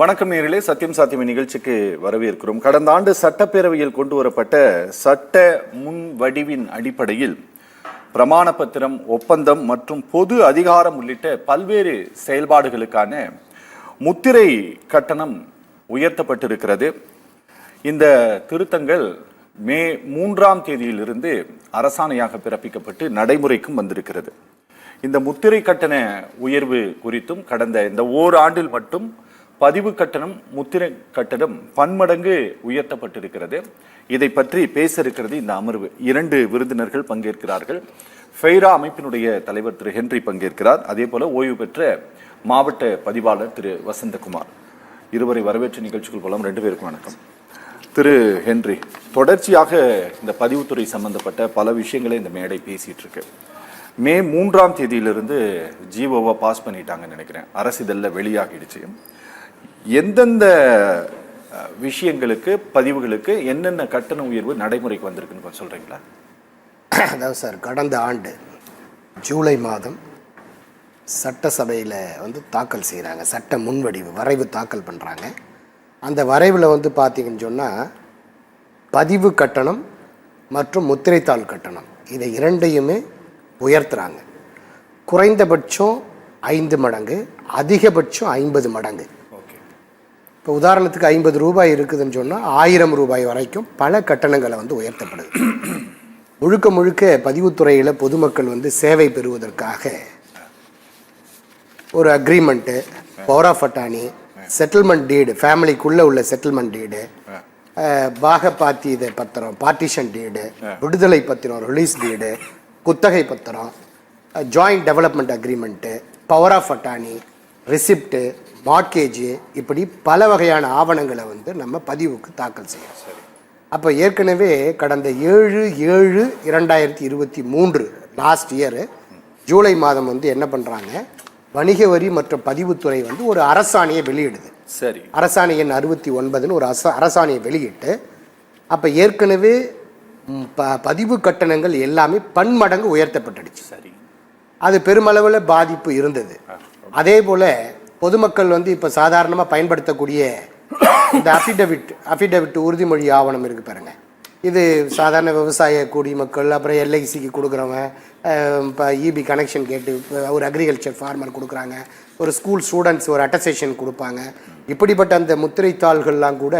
வணக்கம் நேரிலே. சத்தியம் சாத்தியம் நிகழ்ச்சிக்கு வரவேற்கிறோம். கடந்த ஆண்டு சட்டப்பேரவையில் கொண்டு வரப்பட்ட சட்ட முன் வடிவின் அடிப்படையில் பிரமாண பத்திரம் ஒப்பந்தம் மற்றும் பொது அதிகாரம் உள்ளிட்ட பல்வேறு செயல்பாடுகளுக்கான முத்திரை கட்டணம் உயர்த்தப்பட்டிருக்கிறது. இந்த திருத்தங்கள் மே மூன்றாம் தேதியிலிருந்து அரசாணையாக பிறப்பிக்கப்பட்டு நடைமுறைக்கும் வந்திருக்கிறது. இந்த முத்திரை கட்டண உயர்வு குறித்தும் கடந்த இந்த ஓராண்டில் மட்டும் பதிவு கட்டணம் முத்திரை கட்டணம் பன்மடங்கு உயர்த்தப்பட்டிருக்கிறது. இதை பற்றி பேச இருக்கிறது இந்த அமர்வு. இரண்டு விருந்தினர்கள் பங்கேற்கிறார்கள். ஃபெய்ரா அமைப்பினுடைய தலைவர் திரு. ஹென்றி பங்கேற்கிறார். அதே போல ஓய்வு பெற்ற மாவட்ட பதிவாளர் திரு. வசந்தகுமார். இருவரை வரவேற்ற நிகழ்ச்சிகள் போலாம். ரெண்டு பேருக்கும் வணக்கம். திரு. ஹென்றி தொடர்ச்சியாக இந்த பதிவுத்துறை சம்பந்தப்பட்ட பல விஷயங்களை இந்த மேடை பேசிட்டு இருக்கு மே மூன்றாம் தேதியிலிருந்து ஜிஓவை பாஸ் பண்ணிட்டாங்கன்னு நினைக்கிறேன். அரசு இதெல்லாம் வெளியாகிடுச்சு. எந்தெந்த விஷயங்களுக்கு பதிவுகளுக்கு என்னென்ன கட்டண உயர்வு நடைமுறைக்கு வந்திருக்குன்னு கொஞ்சம் அதாவது சார் கடந்த ஆண்டு ஜூலை மாதம் சட்டசபையில் வந்து தாக்கல் செய்கிறாங்க சட்ட முன்வடிவு வரைவு தாக்கல் பண்ணுறாங்க அந்த வரைவில் வந்து பார்த்தீங்கன்னு சொன்னால் பதிவு கட்டணம் மற்றும் முத்திரைத்தாள் கட்டணம் இதை இரண்டையுமே உயர்த்துறாங்க. குறைந்தபட்சம் ஐந்து மடங்கு அதிகபட்சம் ஐம்பது மடங்கு. இப்போ உதாரணத்துக்கு ஐம்பது ரூபாய் இருக்குதுன்னு சொன்னால் ஆயிரம் ரூபாய் வரைக்கும் பல கட்டணங்களை வந்து உயர்த்தப்படுது. முழுக்க முழுக்க பதிவுத்துறையில் பொதுமக்கள் வந்து சேவை பெறுவதற்காக ஒரு agreement power of attorney settlement deed ஃபேமிலிக்குள்ளே உள்ள செட்டில்மெண்ட் டீடு பாத்தி இது பத்திரம் பார்ட்டிஷன் டீடு விடுதலை பத்திரம் ரிலீஸ் டீடு குத்தகை பத்திரம் joint development agreement power of attorney receipt mortgage இப்படி பல வகையான ஆவணங்களை வந்து நம்ம பதிவுக்கு தாக்கல் செய்யணும் அப்போ ஏற்கனவே கடந்த ஏழு ஏழு இரண்டாயிரத்தி இருபத்தி மூன்று லாஸ்ட் இயர் ஜூலை மாதம் வந்து என்ன பண்ணுறாங்க வணிக வரி மற்றும் பதிவுத்துறை வந்து ஒரு அரசாணையை வெளியிடுது. சரி. அரசாணை எண் அறுபத்தி ஒன்பதுன்னு ஒரு அரச அரசாணையை வெளியிட்டு அப்போ ஏற்கனவே ப பதிவு கட்டணங்கள் எல்லாமே பன்மடங்கு உயர்த்தப்பட்டுடுச்சு. சரி. அது பெருமளவில் பாதிப்பு இருந்தது. அதே போல் பொதுமக்கள் வந்து இப்போ சாதாரணமாக பயன்படுத்தக்கூடிய இந்த அஃபிடவிட் அஃபிடவிட் உறுதிமொழி ஆவணம் இருக்கு பாருங்க. இது சாதாரண விவசாய குடிமக்கள் அப்புறம் எல்ஐசிக்கு கொடுக்குறவங்க இப்போ இபி கனெக்ஷன் கேட்டு ஒரு அக்ரிகல்ச்சர் ஃபார்மர் கொடுக்குறாங்க. ஒரு ஸ்கூல் ஸ்டூடெண்ட்ஸ் ஒரு அட்டஸ்டேஷன் கொடுப்பாங்க. இப்படிப்பட்ட அந்த முத்திரை தாள்கள்லாம் கூட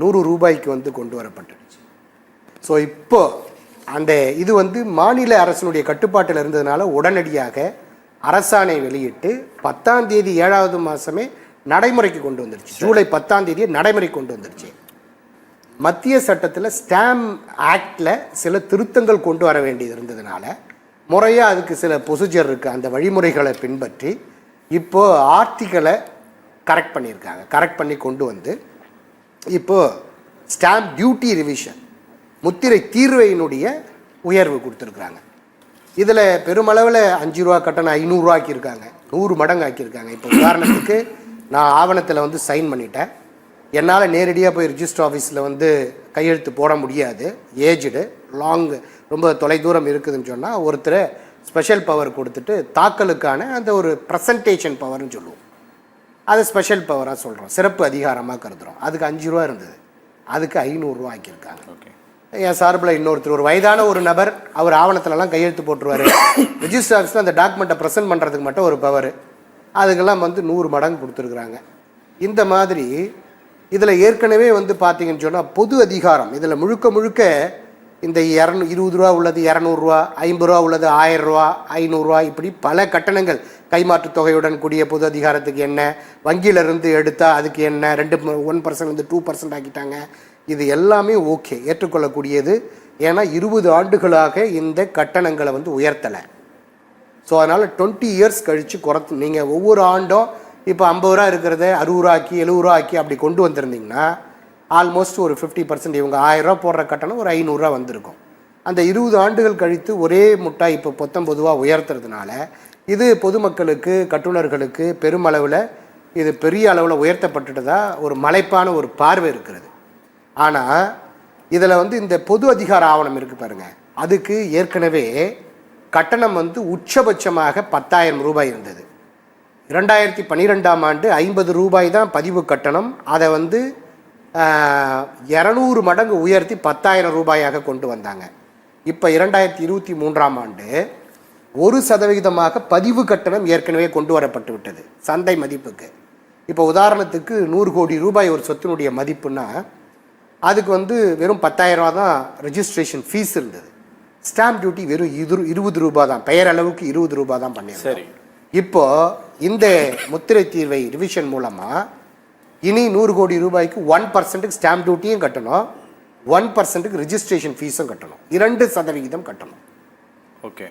நூறு ரூபாய்க்கு வந்து கொண்டு வரப்பட்டுருச்சு. ஸோ இப்போ அந்த இது வந்து மாநில அரசினுடைய கட்டுப்பாட்டில் இருந்ததுனால உடனடியாக அரசாணை வெளியிட்டு பத்தாம் தேதி ஏழாவது மாதமே நடைமுறைக்கு கொண்டு வந்துருச்சு. ஜூலை பத்தாம் தேதியை நடைமுறைக்கு கொண்டு வந்துருச்சு. மத்திய சட்டத்தில் ஸ்டாம் ஆக்டில் சில திருத்தங்கள் கொண்டு வர வேண்டியது இருந்ததுனால முறையாக அதுக்கு சில ப்ரொசீஜர் இருக்குது அந்த வழிமுறைகளை பின்பற்றி இப்போ ஆர்டிகளை கரெக்ட் பண்ணியிருக்காங்க. கரெக்ட் பண்ணி கொண்டு வந்து இப்போ ஸ்டாம்ப் டியூட்டி ரிவிஷன் முத்திரை தீர்வையினுடைய உயர்வு கொடுத்துருக்குறாங்க. இதில் பெருமளவில் அஞ்சு ரூபா கட்டணம் ஐநூறுரூவா ஆக்கியிருக்காங்க நூறு மடங்கு ஆக்கியிருக்காங்க இப்போ உதாரணத்துக்கு நான் ஆவணத்தில் வந்து சைன் பண்ணிட்டேன். என்னால் நேரடியாக போய் ரிஜிஸ்டர் ஆஃபீஸில் வந்து கையெழுத்து போட முடியாது. ஏஜ்டு லாங் ரொம்ப தொலைதூரம் இருக்குதுன்னு சொன்னால் ஒருத்தர் ஸ்பெஷல் பவர் கொடுத்துட்டு தாக்கலுக்கான அந்த ஒரு ப்ரெசன்டேஷன் பவர்னு சொல்லுவோம். அது ஸ்பெஷல் பவராக சொல்கிறோம் சிறப்பு அதிகாரமாக கருதுகிறோம் அதுக்கு அஞ்சு ரூபா இருந்தது. அதுக்கு ஐநூறுரூவா ஆக்கியிருக்காங்க ஓகே. என் சார்பில் இன்னொருத்தர் ஒரு வயதான ஒரு நபர் அவர் ஆவணத்துலலாம் கையெழுத்து போட்டுருவாரு. ரிஜிஸ்டர் ஆஃபீஸில் அந்த டாக்குமெண்ட்டை ப்ரெசென்ட் பண்ணுறதுக்கு மட்டும் ஒரு பவர் அதுக்கெல்லாம் வந்து நூறு மடங்கு கொடுத்துருக்குறாங்க. இந்த மாதிரி இதில் ஏற்கனவே வந்து பார்த்தீங்கன்னு சொன்னால் பொது அதிகாரம். இதில் முழுக்க முழுக்க இந்த இரநூ இருபது ரூபா உள்ளது இரநூறுவா ஐம்பது ரூபா உள்ளது ஆயிரம் ரூபா ஐநூறுரூவா இப்படி பல கட்டணங்கள். கைமாற்றுத் தொகையுடன் கூடிய பொது அதிகாரத்துக்கு என்ன? வங்கியிலிருந்து எடுத்தால் அதுக்கு என்ன? ரெண்டு ஒன் பர்சன்ட் வந்து டூ பர்சன்ட் ஆக்கிட்டாங்க. இது எல்லாமே ஓகே ஏற்றுக்கொள்ளக்கூடியது. ஏன்னா இருபது ஆண்டுகளாக இந்த கட்டணங்களை வந்து உயர்த்தலை. ஸோ அதனால் டுவெண்ட்டி இயர்ஸ் கழித்து குறைத்து நீங்கள் ஒவ்வொரு ஆண்டும் இப்போ ஐம்பது ரூபா இருக்கிறத அறுபது ரூபா ஆக்கி எழுபது ரூபா ஆக்கி அப்படி கொண்டு வந்திருந்தீங்கன்னா ஆல்மோஸ்ட் ஒரு ஃபிஃப்டி பர்சன்ட் இவங்க ஆயிரம் ரூபா போடுற கட்டணம் ஒரு ஐநூறுரூவா வந்திருக்கும். அந்த இருபது ஆண்டுகள் கழித்து ஒரே முட்டாய் இப்போ பொத்தொம்பதுவா உயர்த்துறதுனால இது பொதுமக்களுக்கு கட்டுநர்களுக்கு பெருமளவில் இது பெரிய அளவில் உயர்த்தப்பட்டுட்டதாக ஒரு மலைப்பான ஒரு பார்வை இருக்கிறது. ஆனால் இதில் வந்து இந்த பொது அதிகார ஆவணம் இருக்குது பாருங்கள் அதுக்கு ஏற்கனவே கட்டணம் வந்து உச்சபட்சமாக பத்தாயிரம் ரூபாய் இருந்தது. இரண்டாயிரத்தி பன்னிரெண்டாம் ஆண்டு ஐம்பது ரூபாய் தான் பதிவு கட்டணம். அதை வந்து இரநூறு மடங்கு உயர்த்தி பத்தாயிரம் ரூபாயாக கொண்டு வந்தாங்க. இப்போ இரண்டாயிரத்தி இருபத்தி மூன்றாம் ஆண்டு ஒரு சதவிகிதமாக பதிவு கட்டணம் ஏற்கனவே கொண்டு வரப்பட்டு விட்டது சந்தை மதிப்புக்கு. இப்போ உதாரணத்துக்கு நூறு கோடி ரூபாய் ஒரு சொத்தினுடைய மதிப்புன்னா அதுக்கு வந்து வெறும் பத்தாயிரம் ரூபா தான் ரெஜிஸ்ட்ரேஷன் ஃபீஸ் இருந்தது. ஸ்டாம்ப் டியூட்டி வெறும் இரு இருபது ரூபாய் தான். பெயர் அளவுக்கு இருபது ரூபாய் தான் பண்ணியிருந்தோம். சரி. இப்போ இந்த முத்திரை தீர்வை ரிவிஷன் மூலமா இனி நூறு கோடி ரூபாய்க்கு ஒன் பர்சன்ட்டுக்கு ஸ்டாம்ப் டியூட்டியும் கட்டணும். ஒன் பர்சன்ட்டுக்கு ரிஜிஸ்ட்ரேஷன் ஃபீஸும் கட்டணும். இரண்டு சதவிகிதம் கட்டணும். ஓகே.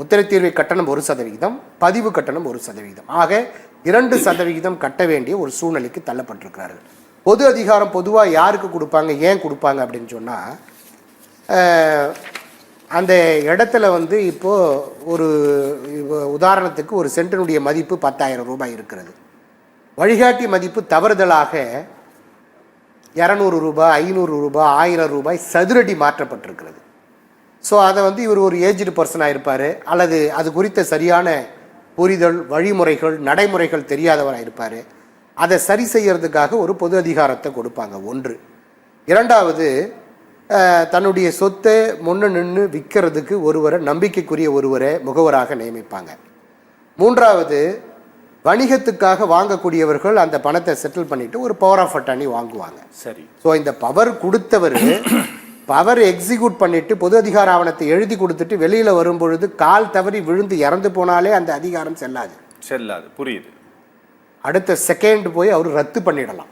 முத்திரை தீர்வை கட்டணம் ஒரு சதவிகிதம் பதிவு கட்டணம் ஒரு சதவிகிதம். ஆக இரண்டு சதவிகிதம் கட்ட வேண்டிய ஒரு சூழ்நிலைக்கு தள்ளப்பட்டிருக்கிறார்கள். பொது அதிகாரம் பொதுவாக யாருக்கு கொடுப்பாங்க ஏன் கொடுப்பாங்க அப்படின்னு சொன்னால் அந்த இடத்துல வந்து இப்போது ஒரு உதாரணத்துக்கு ஒரு சென்டனுடைய மதிப்பு பத்தாயிரம் ரூபாய் இருக்கிறது. வழிகாட்டி மதிப்பு தவறுதலாக இரநூறு ரூபாய் ஐநூறு ரூபாய் ஆயிரம் ரூபாய் சதுரடி மாற்றப்பட்டிருக்கிறது. ஸோ அதை வந்து இவர் ஒரு ஏஜ்டு பர்சனாக இருப்பார் அல்லது அது குறித்த சரியான புரிதல் வழிமுறைகள் நடைமுறைகள் தெரியாதவராக இருப்பார். அதை சரி செய்யறதுக்காக ஒரு பொது அதிகாரத்தை கொடுப்பாங்க ஒன்று. இரண்டாவது தன்னுடைய சொத்தை முன்ன நின்று விற்கிறதுக்கு ஒருவரை நம்பிக்கைக்குரிய ஒருவரை முகவராக நியமிப்பாங்க. மூன்றாவது வணிகத்துக்காக வாங்கக்கூடியவர்கள் அந்த பணத்தை செட்டில் பண்ணிட்டு ஒரு பவர் ஆஃப் அட்டானி வாங்குவாங்க. சரி. ஸோ இந்த பவர் கொடுத்தவர் பவர் எக்ஸிக்யூட் பண்ணிட்டு பொது அதிகார ஆவணத்தை எழுதி கொடுத்துட்டு வெளியில வரும் பொழுது கால் தவறி விழுந்து இறந்து போனாலே அந்த அதிகாரம் செல்லாது. செல்லாது. புரியுது. அடுத்த செகண்ட் போய் அவர் ரத்து பண்ணிடலாம்.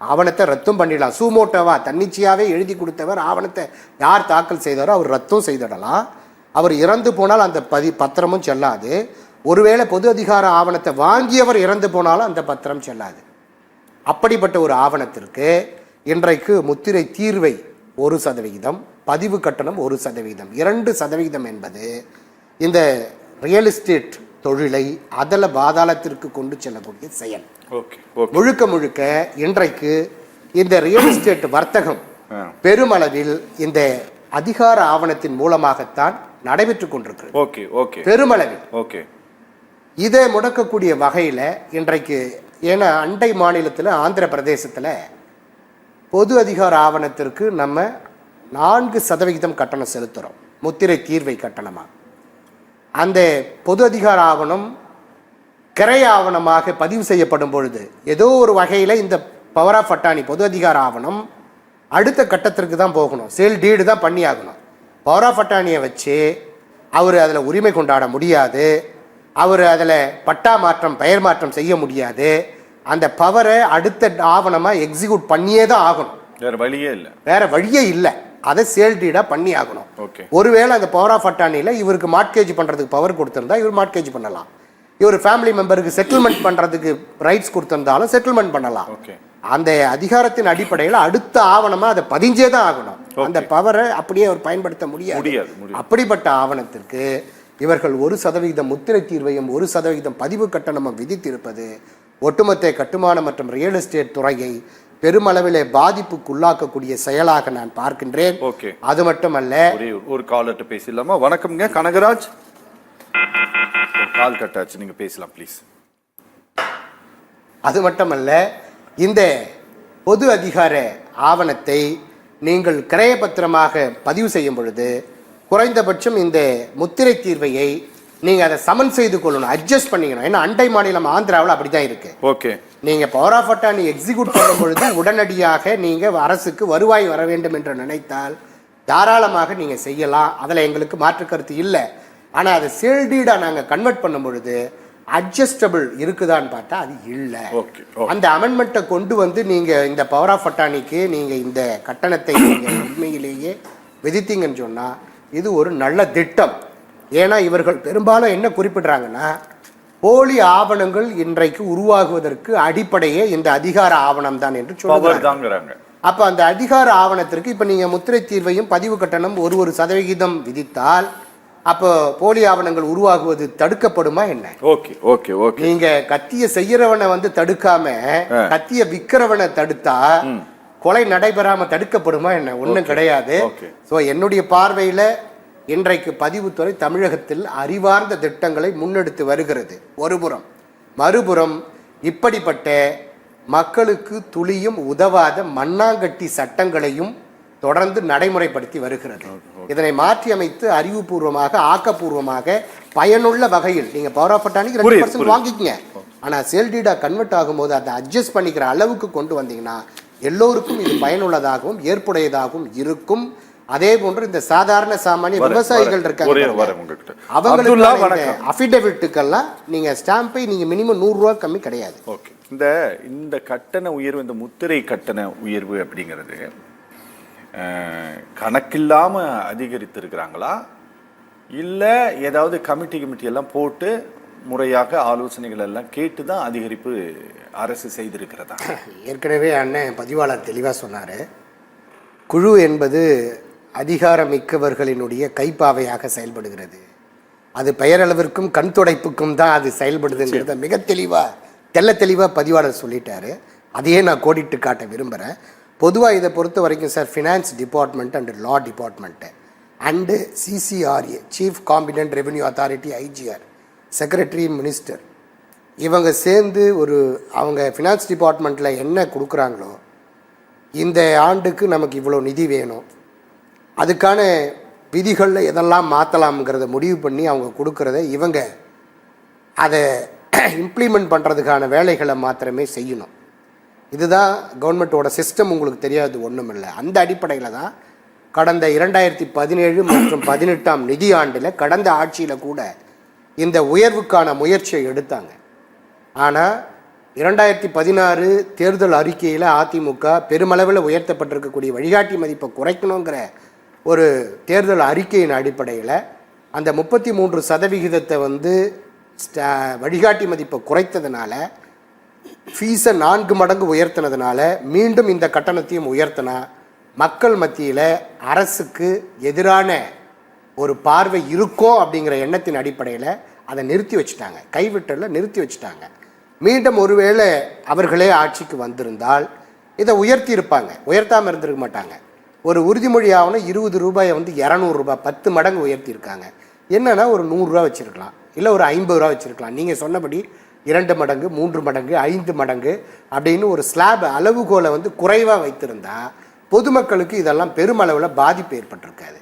ஆவணத்தை ரத்தும் பண்ணிடலாம். சூமோட்டோவா தன்னிச்சையாகவே எழுதி கொடுத்தவர் ஆவணத்தை யார் தாக்கல் செய்தாரோ அவர் ரத்தும் செய்திடலாம். அவர் இறந்து போனால் அந்த பதி பத்திரமும் செல்லாது. ஒருவேளை பொது அதிகார ஆவணத்தை வாங்கியவர் இறந்து போனாலும் அந்த பத்திரம் செல்லாது. அப்படிப்பட்ட ஒரு ஆவணத்திற்கு இன்றைக்கு முத்திரை தீர்வை ஒரு சதவிகிதம் பதிவு கட்டணம் ஒரு சதவிகிதம் இரண்டு சதவிகிதம் என்பது இந்த ரியல் எஸ்டேட் தொழிலை அதல பாதாளத்திற்கு கொண்டு செல்லக்கூடிய செயல். முழுக்க முழுக்க இன்றைக்கு இந்த ரியல் எஸ்டேட் வர்த்தகம். பெருமளவில் இந்த அதிகார ஆவணத்தின் மூலமாகத்தான் நடைபெற்றுக் கொண்டிருக்கிறது. Okay okay. பெருமளவில். ஓகே. இதை முடக்கக்கூடிய வகையில் இன்றைக்கு ஏன்னா அண்டை மாநிலத்தில் ஆந்திர பிரதேசத்தில் பொது அதிகார ஆவணத்திற்கு நம்ம நான்கு சதவிகிதம் கட்டணம் செலுத்துகிறோம் முத்திரை தீர்வை கட்டணமாக அந்த பொது அதிகார ஆவணம் கிரை ஆவணமாக பதிவு செய்யப்படும் பொழுது ஏதோ ஒரு வகையில் இந்த பவர் ஆஃப் அட்டானி பொது அதிகார ஆவணம் அடுத்த கட்டத்திற்கு தான் போகணும். சேல் டீடு தான் பண்ணி ஆகணும் பவர் ஆஃப் அட்டானியை வச்சு அவர் அதில் உரிமை கொண்டாட முடியாது. அவர் அதில் பட்டா மாற்றம் பெயர் மாற்றம் செய்ய முடியாது. அந்த பவரை அடுத்த ஆவணமாக எக்ஸிக்யூட் பண்ணியே தான் ஆகணும். வேற வழியே இல்ல. வேற வழியே இல்லை. அதை சேல் டீடாக பண்ணி ஆகணும். ஓகே ஒருவேளை அந்த பவர் ஆஃப் அட்டானியில் இவருக்கு மார்ட்கேஜ் பண்ணுறதுக்கு பவர் கொடுத்திருந்தா இவர் மார்ட்கேஜ் பண்ணலாம். இவர் ஃபேமிலி மெம்பருக்கு செட்டில்மெண்ட் பண்ணுறதுக்கு ரைட்ஸ் கொடுத்திருந்தாலும் செட்டில்மெண்ட் பண்ணலாம். அந்த அதிகாரத்தின் அடிப்படையில் அடுத்த ஆவணமா அதை பதிஞ்சே தான் ஆகணும். அந்த பவரை அப்படியே அவர் பயன்படுத்த முடியாது. அப்படிப்பட்ட ஆவணத்திற்கு இவர்கள் ஒரு சதவிகிதம் முத்திரை தீர்வையும் ஒரு சதவிகிதம் பதிவு கட்டணமும் விதித்திருப்பது ஒட்டுமொத்த கட்டுமான மற்றும் ரியல் எஸ்டேட் துறையை பெருமளவிலே பாதிப்புக்குள்ளாக்கக்கூடிய செயலாக நான் பார்க்கின்றேன். ஓகே. அது மட்டுமல்ல ஒரே காலர்ட்ட பேசிடலாமா? வணக்கம்ங்க. கனகராஜ்? கால் கட்டாச்சு. நீங்க பேசலாம் ப்ளீஸ் அது மட்டுமல்ல இந்த பொது அதிகார ஆவணத்தை நீங்கள் கிரயபத்திரமாக பதிவு செய்யும் பொழுது குறைந்தபட்சம் இந்த முத்திரை தீர்வையை நீங்க அதை சமன் செய்து கொள்ளணும் அட்ஜஸ்ட் பண்ணிக்கணும். ஏன்னா அண்டை மாநிலம் ஆந்திராவில் அப்படிதான் இருக்கு. ஓகே. நீங்க பவர் ஆஃப் அட்டானி எக்ஸிக்யூட் பண்ணும் பொழுது உடனடியாக நீங்க அரசுக்கு வருவாய் வர வேண்டும் என்று நினைத்தால் தாராளமாக நீங்க செய்யலாம். அதுல எங்களுக்கு மாற்று கருத்து இல்லை. ஆனா அதை சேல்டீடா நாங்க கன்வெர்ட் பண்ணும் பொழுது அட்ஜஸ்டபிள் இருக்குதான்னு பார்த்தா அது இல்லை. ஓகே அந்த அமெண்ட்மெண்ட்டை கொண்டு வந்து நீங்க இந்த பவர் ஆஃப் அட்டானிக்கு நீங்க இந்த கட்டணத்தை நீங்க உண்மையிலேயே விதித்தீங்கன்னு சொன்னா இது ஒரு நல்ல திட்டம். ஏன்னா இவர்கள் பெரும்பாலும் என்ன குறிப்பிடுறாங்கன்னா போலி ஆவணங்கள் இன்றைக்கு உருவாகுவதற்கு அடிப்படையே இந்த அதிகார ஆவணம் தான் என்று சொல்லுவாங்க அப்ப அந்த அதிகார ஆவணத்திற்கு இப்ப நீங்க முத்திரை தீர்வையும் பதிவு கட்டணம் ஒரு ஒரு சதவிகிதம் விதித்தால் அப்போ போலி ஆவணங்கள் உருவாகுவது தடுக்கப்படுமா என்ன? Okay okay okay. நீங்க கத்திய செய்யறவனை வந்து தடுக்காம. கத்திய விக்கிறவனை தடுத்தா கொலை நடைபெறாம தடுக்கப்படுமா என்ன? ஒண்ணும் கிடையாது. சோ என்னுடைய பார்வையில இன்றைக்கு பதிவுத்துறை தமிழகத்தில் அறிவார்ந்த திட்டங்களை முன்னெடுத்து வருகிறது. ஒருபுறம் மறுபுறம் இப்படிப்பட்ட மக்களுக்கு துளியும் உதவாத மண்ணாங்கட்டி சட்டங்களையும் தொடர்ந்து நடைமுறைப்படுத்தி வருகிறது. இதனை மாற்றி அமைத்து அறிவுபூர்வமாக ஆக்கப்பூர்வமாக பயனுள்ள வகையில் நீங்க பவர் ஆஃப் அட்டானிக்கு ரெண்டு பர்சன்ட். வாங்கிக்கங்க. ஆனா சேல் டீடா கன்வெர்ட் ஆகும்போது அதை அட்ஜஸ்ட் பண்ணிக்கிற அளவுக்கு கொண்டு வந்தீங்கன்னா எல்லோருக்கும் இது பயனுள்ளதாகவும் ஏற்புடையதாகவும் இருக்கும். அதே போன்று இந்த சாதாரண சாமானிய விவசாயிகள். இருக்காங்க அவங்களுக்கு. அஃபிடவிட்டுக்கெல்லாம் நீங்க ஸ்டாம்பை நீங்க மினிமம் நூறு ரூபா கம்மி கிடையாது. ஓகே. இந்த இந்த கட்டண உயர்வு இந்த முத்திரை கட்டண உயர்வு அப்படிங்கிறது கணக்கில்லாம அதிகரித்திருக்கிறாங்களா? இல்ல ஏதாவது கமிட்டி கமிட்டி எல்லாம் போட்டு முறையாக ஆலோசனைகள் எல்லாம் கேட்டு தான் அதிகரிப்பு அரசு செய்திருக்கிறதா? ஏற்கனவே அண்ணன் பதிவாளர் தெளிவாக சொன்னார். குழு என்பது அதிகாரமிக்கவர்களினுடைய கைப்பாவையாக செயல்படுகிறது. அது பெயரளவிற்கும் கண் துடைப்புக்கும் தான் அது செயல்படுதுங்கிறத மிக தெளிவாக தெள்ள தெளிவாக பதிவாளர் சொல்லிட்டாரு. அதையே நான் கோடிட்டு காட்ட விரும்புகிறேன் பொதுவாக இதை பொறுத்த வரைக்கும் sir finance department and law department and CCRA chief competent revenue authority IGR secretary minister இவங்க சேர்ந்து ஒரு அவங்க ஃபினான்ஸ் டிபார்ட்மெண்ட்டில் என்ன கொடுக்குறாங்களோ இந்த ஆண்டுக்கு நமக்கு இவ்வளோ நிதி வேணும். அதுக்கான விதிகளில் எதெல்லாம் மாற்றலாம்ங்கிறத முடிவு பண்ணி அவங்க கொடுக்கறத இவங்க அதை இம்ப்ளிமெண்ட் பண்ணுறதுக்கான வேலைகளை மாத்திரமே செய்யணும். இதுதான் கவர்மெண்ட்டோட சிஸ்டம் உங்களுக்கு தெரியாது ஒன்றும் இல்லை அந்த அடிப்படையில் தான் கடந்த இரண்டாயிரத்தி பதினேழு மற்றும் பதினெட்டாம் நிதி ஆண்டில் கடந்த ஆட்சியில் கூட இந்த உயர்வுக்கான முயற்சியை எடுத்தாங்க. ஆனால் இரண்டாயிரத்தி பதினாறு தேர்தல் அறிக்கையில் அதிமுக பெருமளவில் உயர்த்தப்பட்டிருக்கக்கூடிய வழிகாட்டி மதிப்பை குறைக்கணுங்கிற ஒரு தேர்தல் அறிக்கையின் அடிப்படையில் அந்த முப்பத்தி மூன்று சதவிகிதத்தை வந்து வழிகாட்டி மதிப்பை குறைத்ததுனால ஃபீஸை நான்கு மடங்கு உயர்த்தினதுனால மீண்டும் இந்த கட்டணத்தையும் உயர்த்தினா மக்கள் மத்தியில் அரசுக்கு எதிரான ஒரு பார்வை இருக்கும் அப்படிங்கிற எண்ணத்தின் அடிப்படையில் அதை நிறுத்தி வச்சுட்டாங்க. கைவிட்டல நிறுத்தி வச்சுட்டாங்க. மீண்டும் ஒருவேளை அவர்களே ஆட்சிக்கு வந்திருந்தால் இதை உயர்த்தி இருப்பாங்க. உயர்த்தாமல் இருந்திருக்க மாட்டாங்க. ஒரு உறுதிமொழி ஆகணும் இருபது ரூபாயை வந்து இரநூறுபா பத்து மடங்கு உயர்த்தியிருக்காங்க. என்னென்னா ஒரு நூறுரூவா வச்சுருக்கலாம். இல்லை ஒரு ஐம்பது ரூபா வச்சுருக்கலாம். நீங்கள் சொன்னபடி இரண்டு மடங்கு மூன்று மடங்கு ஐந்து மடங்கு அப்படின்னு ஒரு ஸ்லாப் அளவுகோலை வந்து குறைவாக வைத்திருந்தா பொதுமக்களுக்கு இதெல்லாம் பெருமளவில் பாதிப்பு ஏற்பட்டிருக்காது.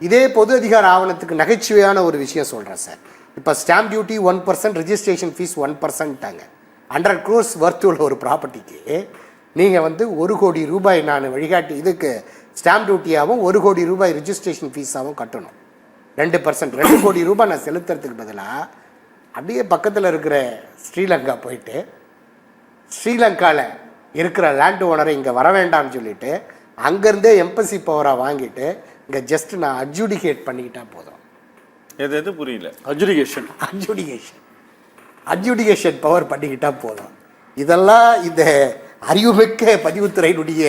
இதே பொது அதிகார ஆவணத்துக்கு நகைச்சுவையான ஒரு விஷயம் சொல்கிறேன் சார். இப்போ stamp duty one percent registration fee one பர்சன்ட்டாங்க hundred crores worth உள்ள ஒரு ப்ராப்பர்ட்டிக்கு நீங்கள் வந்து ஒரு கோடி ரூபாய் நான் வழிகாட்டி இதுக்கு ஸ்டாம்ப் டியூட்டியாகவும் ஒரு கோடி ரூபாய் ரிஜிஸ்ட்ரேஷன் ஃபீஸாகவும் கட்டணும். ரெண்டு பர்சன்ட் ரெண்டு கோடி ரூபாய் நான் செலுத்துறதுக்கு பதிலாக அப்படியே பக்கத்தில் இருக்கிற ஸ்ரீலங்கா போயிட்டு ஸ்ரீலங்காவில் இருக்கிற லேண்ட் ஓனரை இங்கே வர வேண்டாம்னு சொல்லிட்டு அங்கேருந்தே எம்பசி பவராக வாங்கிட்டு இங்கே ஜஸ்ட் நான் அட்ஜுடிகேட் பண்ணிக்கிட்டா போதும். எது எது புரியல? அஜுடிகேஷன் அட்ஜுடிகேஷன் அட்ஜுடிகேஷன் பவர் பண்ணிக்கிட்டா போதும். இதெல்லாம் இந்த அறிவுமிக்க பதிவுத்துறையினுடைய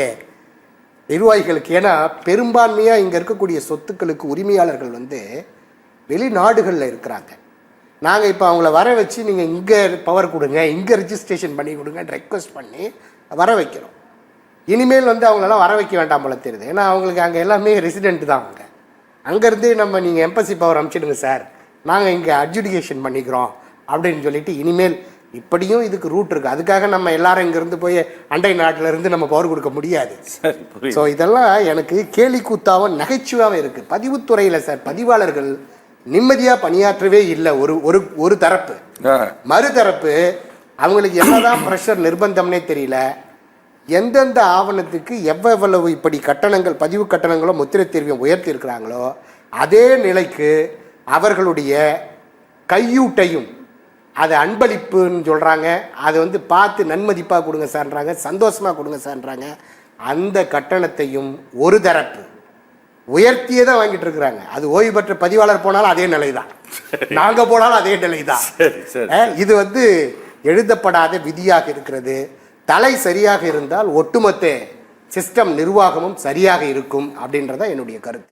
நிர்வாகிகளுக்கு ஏன்னா பெரும்பான்மையாக இங்கே இருக்கக்கூடிய சொத்துக்களுக்கு உரிமையாளர்கள் வந்து வெளிநாடுகளில் இருக்கிறாங்க. நாங்கள் இப்போ அவங்கள வர வச்சு நீங்கள் இங்கே பவர் கொடுங்க இங்கே ரிஜிஸ்ட்ரேஷன் பண்ணி கொடுங்கன்னு ரெக்வஸ்ட் பண்ணி வர வைக்கிறோம். இனிமேல் வந்து அவங்களெல்லாம் வர வைக்க வேண்டாம் போல தெரியுது. ஏன்னா அவங்களுக்கு அங்கே எல்லாமே ரெசிடென்ட் தான் அவங்க அங்கேருந்தே நம்ம நீங்கள் எம்பசி பவர் அனுப்பிச்சிடுங்க சார். நாங்கள் இங்கே அட்ஜுடிகேஷன் பண்ணிக்கிறோம் அப்படின்னு சொல்லிட்டு இனிமேல் இப்படியும் இதுக்கு ரூட் இருக்குது அதுக்காக நம்ம எல்லாரும் இங்கேருந்து போய் அண்டை நாட்டுல இருந்து நம்ம பவர் கொடுக்க முடியாது. ஸோ இதெல்லாம் எனக்கு கேலி கூத்தாவும் நகைச்சுவாகவும் இருக்குது பதிவுத்துறையில் சார் பதிவாளர்கள் நிம்மதியாக பணியாற்றவே இல்லை. ஒரு ஒரு ஒரு தரப்பு. மறுதரப்பு அவங்களுக்கு என்னதான் ப்ரெஷர் நிர்பந்தம்னே தெரியல. எந்தெந்த ஆவணத்துக்கு எவ்வளவு இப்படி கட்டணங்கள் பதிவு கட்டணங்களோ முத்திரை தேர்வியம் உயர்த்தி இருக்கிறாங்களோ அதே நிலைக்கு அவர்களுடைய கையூட்டையும் அது அன்பளிப்புன்னு சொல்கிறாங்க அது வந்து பார்த்து நன்மதிப்பாக கொடுங்க சார்ன்றாங்க சந்தோஷமாக கொடுங்க சார்ன்றாங்க. அந்த கட்டணத்தையும் ஒரு தரப்பு உயர்த்தியே தான் வாங்கிட்டு இருக்கிறாங்க. அது ஓய்வு பெற்ற பதிவாளர் போனாலும் அதே நிலை தான் நாங்க போனாலும் அதே நிலை தான் இது வந்து எழுதப்படாத விதியாக இருக்கிறது. தலை சரியாக இருந்தால் ஒட்டுமொத்த சிஸ்டம் நிர்வாகமும் சரியாக இருக்கும் அப்படின்றத என்னுடைய கருத்து.